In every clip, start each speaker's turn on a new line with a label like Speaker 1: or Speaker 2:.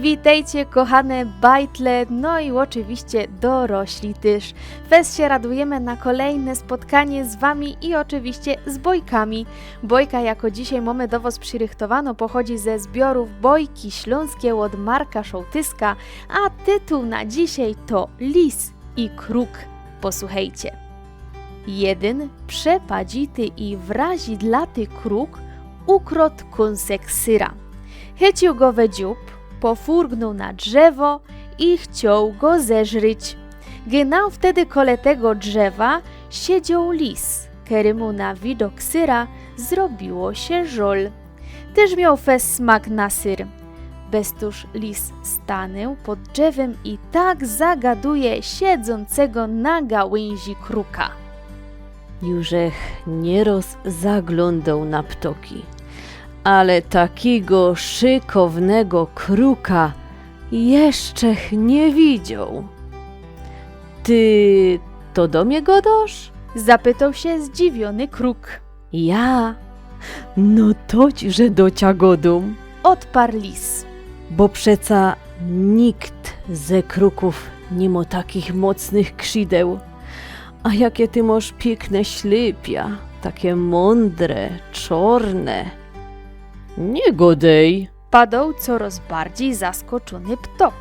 Speaker 1: Witajcie kochane bajtle, no i oczywiście dorośli też. Fest się radujemy na kolejne spotkanie z wami i oczywiście z bojkami. Bojka jako dzisiaj mamy do was przyrychtowano pochodzi ze zbiorów Bojki Śląskie od Marka Szołtyska, a tytuł na dzisiaj to Lis i Kruk. Posłuchajcie. Jeden przepadzity i wrazidlaty kruk ukrot kąsek syra. Chycił go we dziób, pofurgnął na drzewo i chciał go zeżryć. Gnał wtedy kole tego drzewa siedział lis, któremu na widok syra zrobiło się żol. Też miał fes smak na syr. Bestuż lis stanął pod drzewem i tak zagaduje siedzącego na gałęzi kruka.
Speaker 2: Jużech nieroz zaglądał na ptoki, ale takiego szykownego kruka jeszczech nie widział. Ty to do mnie godosz?
Speaker 1: Zapytał się zdziwiony kruk.
Speaker 2: Ja? No toć, że do ciagodą,
Speaker 1: Odparł lis.
Speaker 2: bo przeca nikt ze kruków nie ma takich mocnych krzydeł. A jakie ty masz piękne ślipia, takie mądre, czorne. Nie godej,
Speaker 1: Padał coraz bardziej zaskoczony ptok.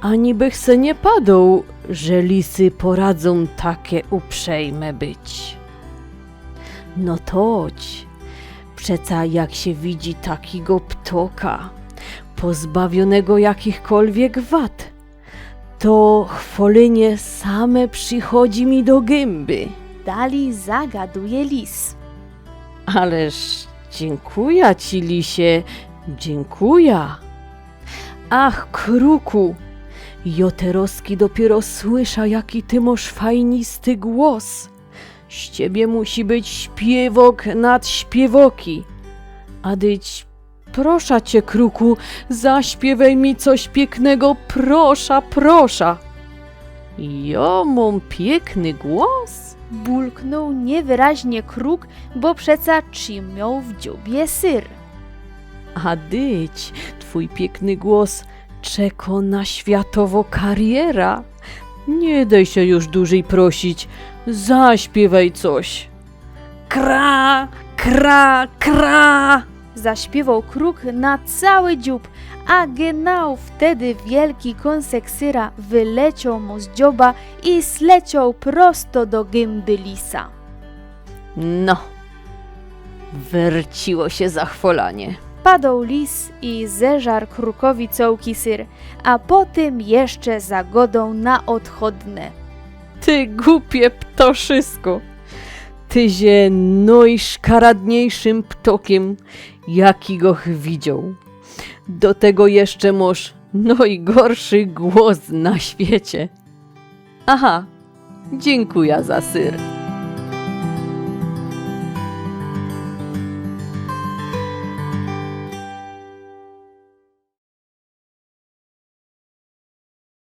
Speaker 2: ani bych se nie padał, że lisy poradzą takie uprzejme być. No toć, przeca jak się widzi takiego ptoka, pozbawionego jakichkolwiek wad, to chwolenie same przychodzi mi do gęby.
Speaker 1: Dali zagaduje lis.
Speaker 2: Ależ dziękuję ci, lisie, dziękuję. Ach, kruku, Joteroski dopiero słysza, jaki ty masz fajnisty głos. Z ciebie musi być śpiewok nad śpiewoki. A dyć, prosza cię, kruku, zaśpiewaj mi coś pięknego, prosza, prosza. Jo, mam piękny głos?
Speaker 1: Bulknął niewyraźnie kruk, bo przeca czym miał w dziobie syr.
Speaker 2: A dyć, twój piękny głos czeko na światowo kariera. Nie daj się już dłużej prosić, zaśpiewaj coś. Kra, kra, kra.
Speaker 1: Zaśpiewał kruk na cały dziób, a genau wtedy wielki kąsek syra wyleciał mu z dzioba i sleciał prosto do gęby lisa.
Speaker 2: No, werciło się zachwolanie.
Speaker 1: Padał lis i zeżarł krukowi cołki syr, a potem jeszcze zagodą na odchodne.
Speaker 2: Ty głupie ptoszysko! Tyzie najszkaradniejszym ptokiem, jaki go widział. Do tego jeszcze masz najgorszy głos na świecie. Aha, dziękuję za syr.